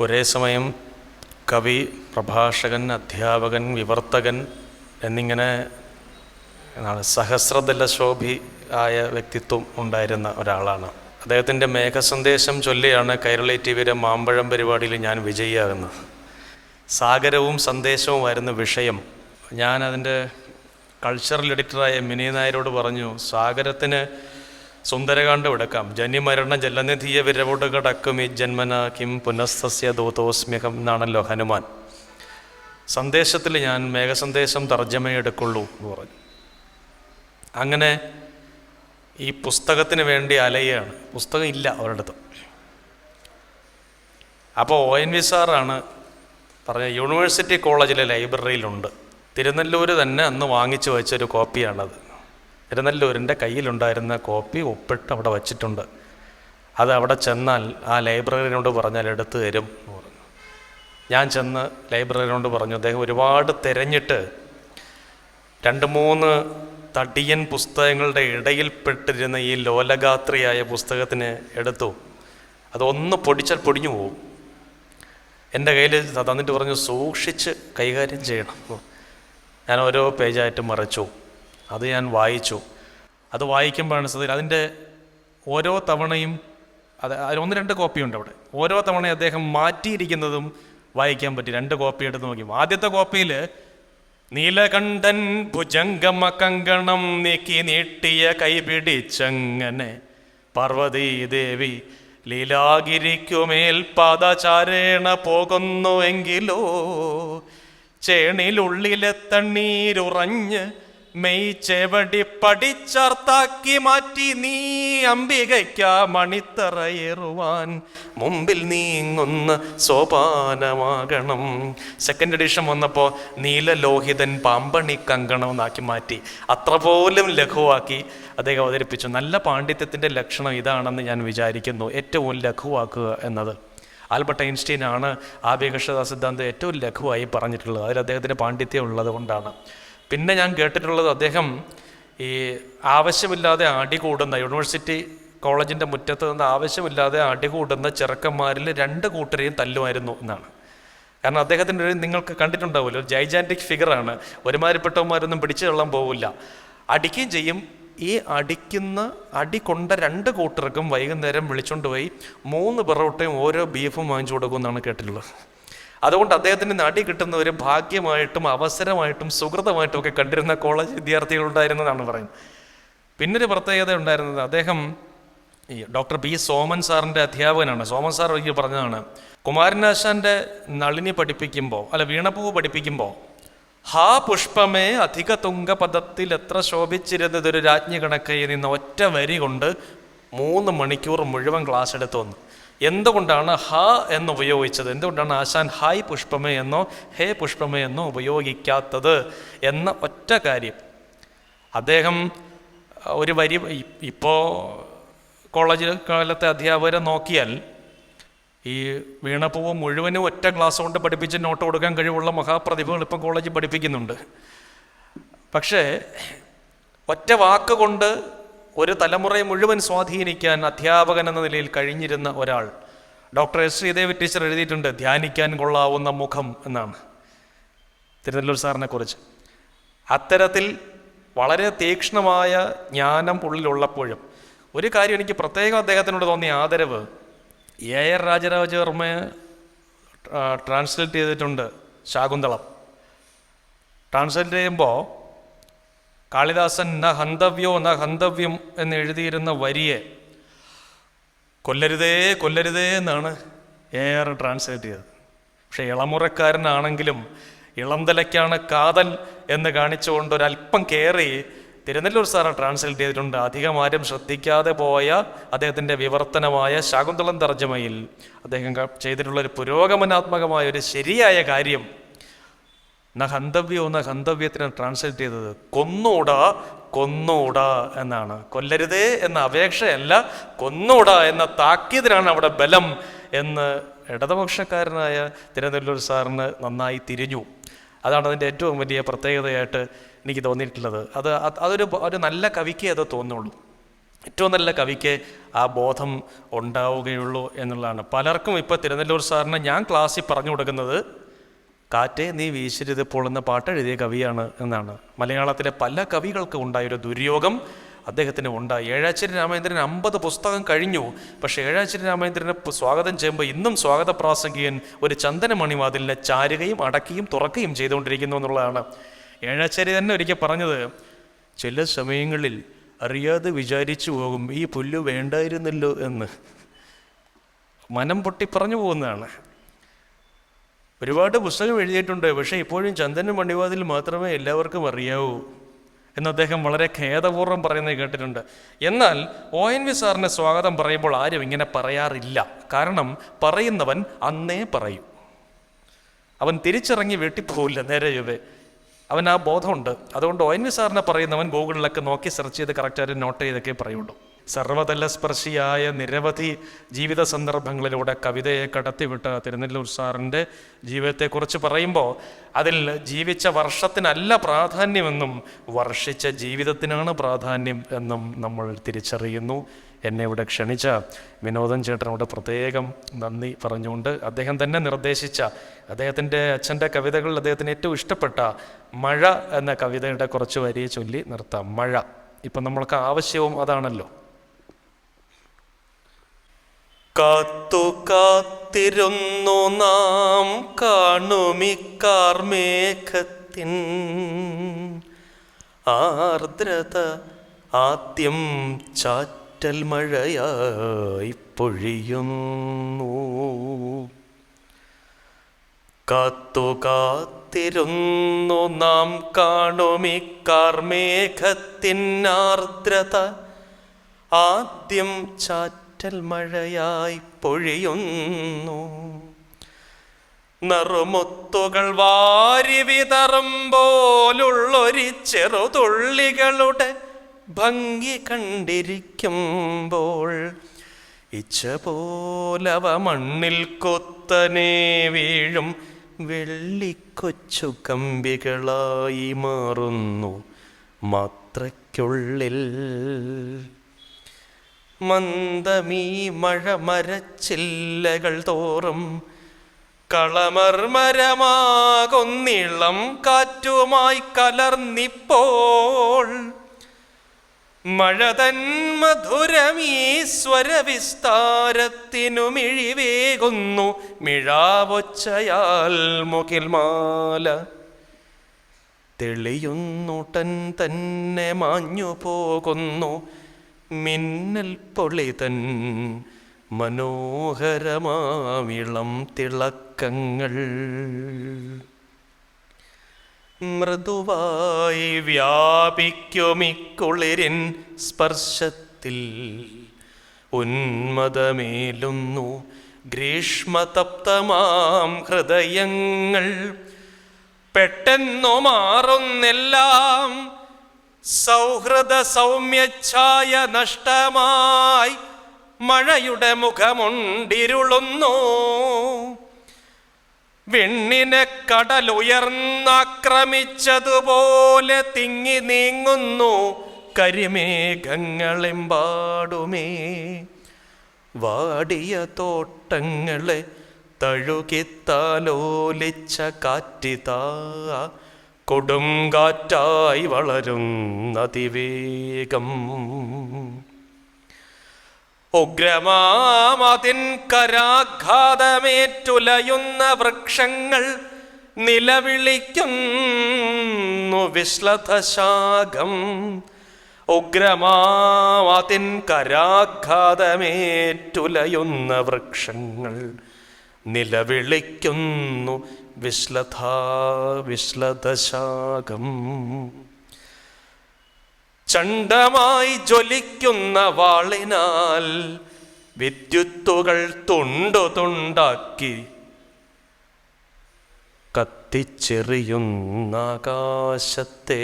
ഒരേ സമയം കവി പ്രഭാഷകൻ അധ്യാപകൻ വിവർത്തകൻ എന്നിങ്ങനെ എന്നാണ് സഹസ്രദലശോഭി ആയ വ്യക്തിത്വം ഉണ്ടായിരുന്ന ഒരാളാണ്. അദ്ദേഹത്തിന്റെ മേഘസന്ദേശം ചൊല്ലിയാണ് കൈരളി ടി വിയുടെ മാമ്പഴം പരിപാടിയിൽ ഞാൻ വിജയിയാകുന്നത്. സാഗരവും സന്ദേശവുമായിരുന്നു വിഷയം. ഞാൻ അതിന്റെ കൾച്ചറൽ എഡിറ്ററായ മിനി നായരോട് പറഞ്ഞു സാഗരത്തിന് സുന്ദരകാന്ഡം എടുക്കാം ജന്യമരണ ജലനിധിയ ഈ ജന്മന കിം പുനഃസസ്യ ദൂതോസ്മ്യഹം എന്നാണല്ലോ ഹനുമാൻ. സന്ദേശത്തിൽ ഞാൻ മേഘസന്ദേശം തർജമയെടുക്കുള്ളൂ എന്ന് പറഞ്ഞു. അങ്ങനെ ഈ പുസ്തകത്തിന് വേണ്ടി അലയാണ്. പുസ്തകം ഇല്ല അവരുടെ അടുത്ത്. അപ്പോൾ ഒ എൻ വി സാറാണ് പറഞ്ഞ യൂണിവേഴ്സിറ്റി കോളേജിലെ ലൈബ്രറിയിലുണ്ട്. തിരുനെല്ലൂർ തന്നെ അന്ന് വാങ്ങിച്ചു വെച്ചൊരു കോപ്പിയാണത്. തിരുനെല്ലൂരിന്റെ കയ്യിലുണ്ടായിരുന്ന കോപ്പി ഒപ്പിട്ട് അവിടെ വച്ചിട്ടുണ്ട്. അത് അവിടെ ചെന്നാൽ ആ ലൈബ്രറിനോട് പറഞ്ഞാൽ എടുത്തു തരും എന്ന് പറഞ്ഞു. ഞാൻ ചെന്ന് ലൈബ്രറിനോട് പറഞ്ഞു അദ്ദേഹം ഒരുപാട് തിരഞ്ഞിട്ട് രണ്ട് മൂന്ന് തടിയൻ പുസ്തകങ്ങളുടെ ഇടയിൽപ്പെട്ടിരുന്ന ഈ ലോലഗാത്രിയായ പുസ്തകത്തിന് എടുത്തു. അതൊന്ന് പൊടിച്ചാൽ പൊടിഞ്ഞു പോകും എന്റെ കയ്യിൽ തന്നിട്ട് പറഞ്ഞു സൂക്ഷിച്ച് കൈകാര്യം ചെയ്യണം. ഞാൻ ഓരോ പേജായിട്ട് മറിച്ചു. അത് ഞാൻ വായിച്ചു. അത് വായിക്കുമ്പോഴാണ് സത്യത്തിൽ അതിന്റെ ഓരോ തവണയും അത് ഒന്ന് രണ്ട് കോപ്പിയുണ്ട് അവിടെ. ഓരോ തവണയും അദ്ദേഹം മാറ്റിയിരിക്കുന്നതും വായിക്കാൻ പറ്റി. രണ്ട് കോപ്പി എടുത്ത് നോക്കി. ആദ്യത്തെ കോപ്പിയിൽ നീലകണ്ഠൻ ഭുജംഗമ കങ്കണം നീക്കി നീട്ടിയ കൈപിടിച്ചങ്ങനെ പാർവതീ ദേവി ലീലാഗിരിക്കുമേൽ പാദചാരേണ പോകുന്നുവെങ്കിലോ ചേണിലുള്ളിലെ തണ്ണീരുറഞ്ഞ് മെയ് ചെവടി പടിച്ചർത്താക്കി മാറ്റി നീ അംബികയ്ക്ക മണിത്തറയേറുവാൻ. മുമ്പിൽ നീങ്ങുന്ന സോപാനമാകണം. സെക്കൻഡ് എഡിഷൻ വന്നപ്പോൾ നീല ലോഹിതൻ പാമ്പണി കങ്കണം എന്നാക്കി മാറ്റി. അത്ര പോലും ലഘുവാക്കി അദ്ദേഹം അവതരിപ്പിച്ചു. നല്ല പാണ്ഡിത്യത്തിന്റെ ലക്ഷണം ഇതാണെന്ന് ഞാൻ വിചാരിക്കുന്നു. ഏറ്റവും ലഘുവാക്കുക എന്നത്. ആൽബർട്ട് ഐൻസ്റ്റീൻ ആണ് സിദ്ധാന്തം ഏറ്റവും ലഘുവായി പറഞ്ഞിട്ടുള്ളത്. അതിൽ അദ്ദേഹത്തിന്റെ പാണ്ഡിത്യം ഉള്ളത് കൊണ്ടാണ് പിന്നെ ഞാൻ കേട്ടിട്ടുള്ളത് അദ്ദേഹം ഈ ആവശ്യമില്ലാതെ അടികൂടുന്ന യൂണിവേഴ്സിറ്റി കോളേജിന്റെ മുറ്റത്ത് നിന്ന് ആവശ്യമില്ലാതെ അടികൂടുന്ന ചെറുക്കന്മാരിൽ രണ്ട് കൂട്ടരെയും തല്ലുമായിരുന്നു എന്നാണ്. കാരണം അദ്ദേഹത്തിന്റെ ഒരു നിങ്ങൾക്ക് കണ്ടിട്ടുണ്ടാവുമല്ലോ ജൈജാന്റിക് ഫിഗറാണ് ഒരുമാതിരിപ്പെട്ടവന്മാരൊന്നും പിടിച്ചു കൊള്ളാൻ പോവില്ല. അടിക്കുകയും ചെയ്യും. ഈ അടിക്കുന്ന അടി കൊണ്ട രണ്ട് കൂട്ടർക്കും വൈകുന്നേരം വിളിച്ചുകൊണ്ട് പോയി മൂന്ന് പെറോട്ടയും ഓരോ ബീഫും വാങ്ങിച്ചു കൊടുക്കുമെന്നാണ് കേട്ടിട്ടുള്ളത്. അതുകൊണ്ട് അദ്ദേഹത്തിന് നടി കിട്ടുന്ന ഒരു ഭാഗ്യമായിട്ടും അവസരമായിട്ടും സുഹൃതമായിട്ടും ഒക്കെ കണ്ടിരുന്ന കോളേജ് വിദ്യാർത്ഥികൾ ഉണ്ടായിരുന്നതാണ് പറയുന്നത്. പിന്നൊരു പ്രത്യേകത ഉണ്ടായിരുന്നത് അദ്ദേഹം ഈ ഡോക്ടർ ബി സോമൻ സാറിന്റെ അധ്യാപകനാണ്. സോമൻ സാർ ഒരിക്കൽ പറഞ്ഞതാണ് കുമാരനാശാന്റെ നളിനി പഠിപ്പിക്കുമ്പോൾ അല്ല വീണപ്പൂവ് പഠിപ്പിക്കുമ്പോൾ ഹാ പുഷ്പമേ അധിക തുങ്കപഥത്തിൽ എത്ര ശോഭിച്ചിരുന്നതൊരു രാജ്ഞി കണക്കയിൽ നിന്ന് ഒറ്റ വരി കൊണ്ട് മൂന്ന് മണിക്കൂർ മുഴുവൻ ക്ലാസ് എടുത്തു വന്നു. എന്തുകൊണ്ടാണ് ഹ എന്ന് ഉപയോഗിച്ചത്? എന്തുകൊണ്ടാണ് ആശാൻ ഹായ് പുഷ്പമേ എന്നോ ഹേ പുഷ്പമേ എന്നോ ഉപയോഗിക്കാത്തത്? എന്ന ഒറ്റ കാര്യം. അദ്ദേഹം ഒരു വരി ഇപ്പോൾ കോളേജ് കാലത്തെ അധ്യാപകരെ നോക്കിയാൽ ഈ വീണപ്പൂവ് മുഴുവനും ഒറ്റ ക്ലാസ് കൊണ്ട് പഠിപ്പിച്ച് നോട്ട് കൊടുക്കാൻ കഴിവുള്ള മഹാപ്രതിഭകൾ ഇപ്പം കോളേജിൽ പഠിപ്പിക്കുന്നുണ്ട്. പക്ഷേ ഒറ്റ വാക്ക് കൊണ്ട് ഒരു തലമുറയെ മുഴുവൻ സ്വാധീനിക്കാൻ അധ്യാപകൻ എന്ന നിലയിൽ കഴിഞ്ഞിരുന്ന ഒരാൾ. ഡോക്ടർ എസ് ശ്രീദേവി ടീച്ചർ എഴുതിയിട്ടുണ്ട് ധ്യാനിക്കാൻ കൊള്ളാവുന്ന മുഖം എന്നാണ്. തിരുനെല്ലൂർ സാറിനെ കുറിച്ച്. അത്തരത്തിൽ വളരെ തീക്ഷ്ണമായ ജ്ഞാനം ഉള്ളിലുള്ളപ്പോഴും ഒരു കാര്യം എനിക്ക് പ്രത്യേകം അദ്ദേഹത്തിനോട് തോന്നിയ ആദരവ്. എ ആർ രാജരാജവർമ്മയെ ട്രാൻസ്ലേറ്റ് ചെയ്തിട്ടുണ്ട് ശാകുന്തളം. ട്രാൻസ്ലേറ്റ് ചെയ്യുമ്പോൾ കാളിദാസൻ ന ഹന്തവ്യോ ന ഹന്തവ്യം എന്ന് എഴുതിയിരുന്ന വരിയെ കൊല്ലരുതേ കൊല്ലരുതേ എന്നാണ് ഏറെ ട്രാൻസ്ലേറ്റ് ചെയ്തത്. പക്ഷെ ഇളമുറക്കാരനാണെങ്കിലും ഇളംതലയ്ക്കാണ് കാതൽ എന്ന് കാണിച്ചുകൊണ്ട് ഒരല്പം കയറി തിരുനെല്ലൂർ സാറ ട്രാൻസ്ലേറ്റ് ചെയ്തിട്ടുണ്ട്. അധികം ആരും ശ്രദ്ധിക്കാതെ പോയ അദ്ദേഹത്തിന്റെ വിവർത്തനമായ ശാകുന്തളം തർജമയിൽ അദ്ദേഹം ചെയ്തിട്ടുള്ള ഒരു പുരോഗമനാത്മകമായ ഒരു ശരിയായ കാര്യം ന ഹന്തവ്യോ എന്ന ഹന്തവ്യത്തിന് ട്രാൻസ്ലേറ്റ് ചെയ്തത് കൊന്നൂടാ കൊന്നൂടാ എന്നാണ്. കൊല്ലരുതേ എന്ന അപേക്ഷയല്ല കൊന്നൂടാ എന്ന താക്കീതിനാണ് അവിടെ ബലം എന്ന് ഇടതുപക്ഷക്കാരനായ തിരുനെല്ലൂർ സാറിന് നന്നായി തിരിഞ്ഞു. അതാണ് അതിന്റെ ഏറ്റവും വലിയ പ്രത്യേകതയായിട്ട് എനിക്ക് തോന്നിയിട്ടുള്ളത്. അത് അതൊരു ഒരു നല്ല കവിക്ക് അത് തോന്നുള്ളൂ. ഏറ്റവും നല്ല കവിക്ക് ആ ബോധം ഉണ്ടാവുകയുള്ളൂ എന്നുള്ളതാണ്. പലർക്കും ഇപ്പോൾ തിരുനെല്ലൂർ സാറിന് ഞാൻ ക്ലാസ്സിൽ പറഞ്ഞു കൊടുക്കുന്നത് കാറ്റേ നീ വീശരുത് എന്ന പാട്ട് എഴുതിയ കവിയാണ് എന്നാണ്. മലയാളത്തിലെ പല കവികൾക്കും ഉണ്ടായൊരു ദുര്യോഗം അദ്ദേഹത്തിന് ഉണ്ടായി. ഏഴാച്ചേരി രാമേന്ദ്രൻ അമ്പത് പുസ്തകം കഴിഞ്ഞു. പക്ഷേ ഏഴാച്ചേരി രാമേന്ദ്രനെ സ്വാഗതം ചെയ്യുമ്പോൾ ഇന്നും സ്വാഗത പ്രാസംഗികൻ ഒരു ചന്ദനമണി വാതിലിനെ ചാരുകയും അടക്കുകയും തുറക്കുകയും ചെയ്തുകൊണ്ടിരിക്കുന്നു എന്നുള്ളതാണ്. ഏഴാച്ചേരി തന്നെ ഒരിക്കൽ പറഞ്ഞത് ചില സമയങ്ങളിൽ അറിയാതെ വിചാരിച്ചു പോകും ഈ പുല്ല് വേണ്ടായിരുന്നല്ലോ എന്ന്. മനം പൊട്ടി പറഞ്ഞു പോകുന്നതാണ്. ഒരുപാട് പുസ്തകം എഴുതിയിട്ടുണ്ട്. പക്ഷേ ഇപ്പോഴും ചന്ദനും മണിവാതിൽ മാത്രമേ എല്ലാവർക്കും അറിയാവൂ. എന്ന് അദ്ദേഹം വളരെ ഖേദപൂർവം പറയുന്നത് കേട്ടിട്ടുണ്ട്. എന്നാൽ ഒ എൻ വി സാറിനെ സ്വാഗതം പറയുമ്പോൾ ആരും ഇങ്ങനെ പറയാറില്ല. കാരണം പറയുന്നവൻ അന്നേ പറയും. അവൻ തിരിച്ചിറങ്ങി വീട്ടിൽ പോവില്ല നേരെ ചൊവ്വേ. അവൻ ആ ബോധമുണ്ട്. അതുകൊണ്ട് ഒ എൻ വി സാറിനെ പറയുന്നവൻ ഗൂഗിളിലൊക്കെ നോക്കി സെർച്ച് ചെയ്ത് കറക്റ്റായിട്ട് നോട്ട് ചെയ്തൊക്കെ പറയുള്ളൂ. സർവതലസ്പർശിയായ നിരവധി ജീവിത സന്ദർഭങ്ങളിലൂടെ കവിതയെ കടത്തിവിട്ട തിരുനെല്ലൂർ സാറിന്റെ ജീവിതത്തെക്കുറിച്ച് പറയുമ്പോൾ അതിൽ ജീവിച്ച വർഷത്തിനല്ല പ്രാധാന്യമെന്നും വർഷിച്ച ജീവിതത്തിനാണ് പ്രാധാന്യം എന്നും നമ്മൾ തിരിച്ചറിയുന്നു. എന്നെ ഇവിടെ ക്ഷണിച്ച വിനോദൻ ചേട്ടനോട് പ്രത്യേകം നന്ദി പറഞ്ഞുകൊണ്ട് അദ്ദേഹം തന്നെ നിർദ്ദേശിച്ച അദ്ദേഹത്തിന്റെ അച്ഛന്റെ കവിതകളിൽ അദ്ദേഹത്തിന് ഏറ്റവും ഇഷ്ടപ്പെട്ട മഴ എന്ന കവിതയുടെ കുറച്ച് വരിയെ ചൊല്ലി നിർത്താം. മഴ. ഇപ്പം നമ്മൾക്ക് ആവശ്യവും അതാണല്ലോ. കാത്തു കാത്തിരുന്നു നാം കാണുമിക്കാർമേഘത്തിൻ. ആർദ്രത ആദ്യം ചാറ്റൽ മഴയായി പൊഴിയുന്നു. കാത്തു കാത്തിരുന്നു നാം കാണുമിക്കാർമേഘത്തിൻ ആർദ്രത ആദ്യം മഴയായി പൊഴിയുന്നു. നറുമുത്തുകൾ വാരി വിതറും പോലുള്ളൊരു ചെറുതുള്ളികളുടെ ഭംഗി കണ്ടിരിക്കുമ്പോൾ ഇച്ച പോലവ മണ്ണിൽ കൊത്തനെ വീഴും വെള്ളിക്കൊച്ചു കമ്പികളായി മാറുന്നു. മാത്രയ്ക്കുള്ളിൽ മന്ദമീ മഴ മരച്ചില്ലകൾ തോറും കളമർമരമാകൊന്നിളം കാറ്റുമായി കലർന്നിപ്പോൾ. മഴ തൻ മധുരമീ വിസ്താരത്തിനു മിഴിവേകുന്നു മിഴാവൊച്ചയാൽ മുകിൽമാല തെളിയുന്നുടൻ തന്നെ മാഞ്ഞു പോകുന്നു മിന്നൽ പൊളിതൻ മനോഹരമാവിളം തിളക്കങ്ങൾ. മൃദുവായി വ്യാപിക്കുമിക്കുളിരിൻ സ്പർശത്തിൽ ഉന്മതമേലുന്നു ഗ്രീഷ്മതപ്തമാം ഹൃദയങ്ങൾ. പെട്ടെന്നു മാറുന്നെല്ലാം സൗഹൃദ സൗമ്യച്ഛായ നഷ്ടമായി മഴയുടെ മുഖമുണ്ടിരുളുന്നു. വെണ്ണിനെ കടലുയർന്നാക്രമിച്ചതുപോലെ തിങ്ങി നീങ്ങുന്നു. കരിമേഘങ്ങളെമ്പാടുമേ. വാടിയ തോട്ടങ്ങളെ തഴുകിത്താലോലിച്ച കാറ്റിതാ. കൊടുങ്കാറ്റായി വളരും വളരുന്നതിവേഗം ഉഗ്രമാമതിൻ കരാഘാതമേറ്റുലയുന്ന വൃക്ഷങ്ങൾ നിലവിളിക്കുന്നു വിശ്ലതശാഖം. ഉഗ്രമാമതിൻ കരാഘാതമേറ്റുലയുന്ന വൃക്ഷങ്ങൾ നിലവിളിക്കുന്നു വിശ്ലഥാ വിശ്ലതശാഖം. ചണ്ടമായി ജ്വലിക്കുന്ന വാളിനാൽ വിദ്യുത്തുകൾ തുണ്ടു തുണ്ടാക്കി കത്തിച്ചെറിയുന്ന ആകാശത്തെ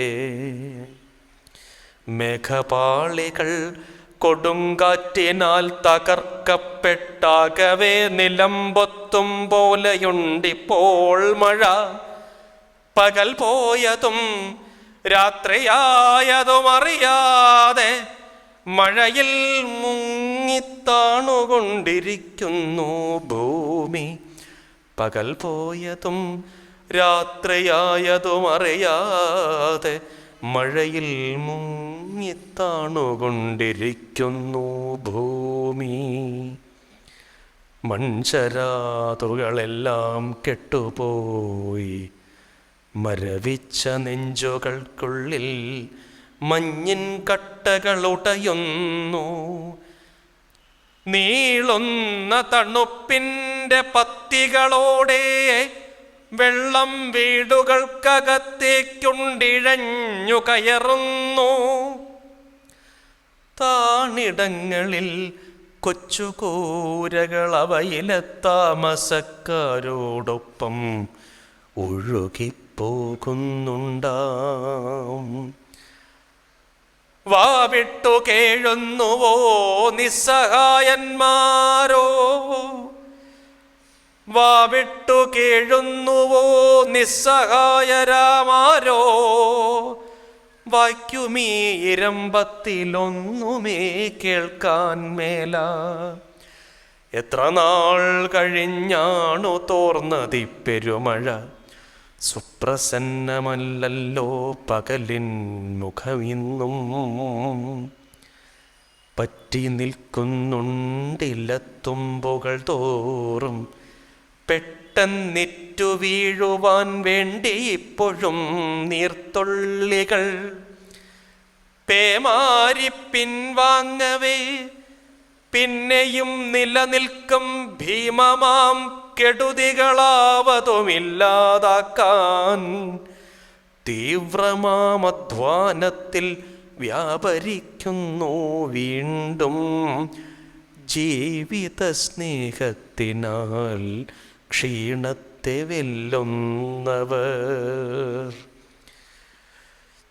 മേഘപാളികൾ കൊടുങ്കാറ്റിനാൽ തകർക്കപ്പെട്ടാകവേ. നിലമ്പൊത്തും പോലെയുണ്ടിപ്പോൾ മഴ. പകൽ പോയതും രാത്രിയായതും അറിയാതെ മഴയിൽ മുങ്ങിത്താണുകൊണ്ടിരിക്കുന്നു ഭൂമി. പകൽ പോയതും രാത്രിയായതും അറിയാതെ മഴയിൽ മുങ്ങിത്താണുകൊണ്ടിരിക്കുന്നു ഭൂമി. മൺചരാതുകളെല്ലാം കെട്ടുപോയി. മരവിച്ച നെഞ്ചുകൾക്കുള്ളിൽ മഞ്ഞിൻ കട്ടകളുടയുന്നു. നീളുന്ന തണുപ്പിന്റെ പത്തികളോടെ വെള്ളം വീടുകൾക്കകത്തേക്കുണ്ടിഴഞ്ഞു കയറുന്നു. താണിടങ്ങളിൽ കൊച്ചുകൂരകൾ അവയിലെ താമസക്കാരോടൊപ്പം ഒഴുകിപ്പോകുന്നുണ്ടാം. വാവിട്ടു കേഴുന്നുവോ നിസ്സഹായന്മാരോ? വാവിട്ടു കേഴുന്നുവോ നിസ്സഹായരാമാരോ വായിക്കുമീ ഇരമ്പത്തിലൊന്നുമേ കേൾക്കാൻ മേല. എത്ര നാൾ കഴിഞ്ഞാണു തോർന്നതി പെരുമഴ സുപ്രസന്നമല്ലല്ലോ പകലിൻ മുഖമിന്നും പറ്റി നിൽക്കുന്നുണ്ടില്ലത്തുമ്പുകൾ തോറും പെട്ടെന്നിറ്റു വീഴുവാൻ വേണ്ടി ഇപ്പോഴും നീർത്തുള്ളികൾ പേമാരി പിൻവാങ്ങവേ. പിന്നെയും നിലനിൽക്കും ഭീമമാം കെടുതികളാവതുമില്ലാതാക്കാൻ. തീവ്രമാമധ്വാനത്തിൽ വ്യാപരിക്കുന്നു വീണ്ടും ജീവിത സ്നേഹത്തിനാൽ ക്ഷീണത്തെ വെല്ലുന്നവർ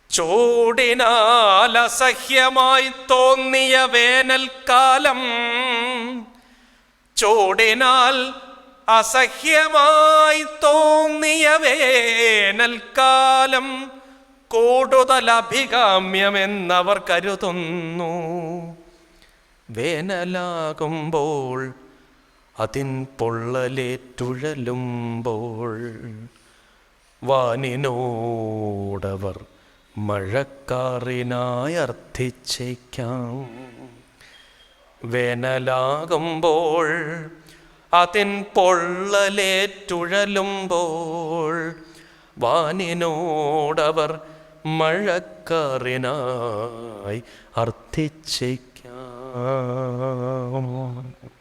ചൂടിനാൽ അസഹ്യമായി തോന്നിയ വേനൽക്കാലം ചൂടിനാൽ അസഹ്യമായി തോന്നിയ വേനൽക്കാലം കൂടുതൽ അഭികാമ്യമെന്നവർ കരുതുന്നു. വേനലാകുമ്പോൾ അതിൻ പൊള്ളലേറ്റുഴലുമ്പോൾ വാനിനോടവർ മഴക്കാറിനായി അർത്ഥിച്ചേക്കാം വേനലാകുമ്പോൾ അതിൻ പൊള്ളലേറ്റുഴലുമ്പോൾ വാനിനോടവർ മഴക്കാറിനായി അർത്ഥിച്ചേക്കാം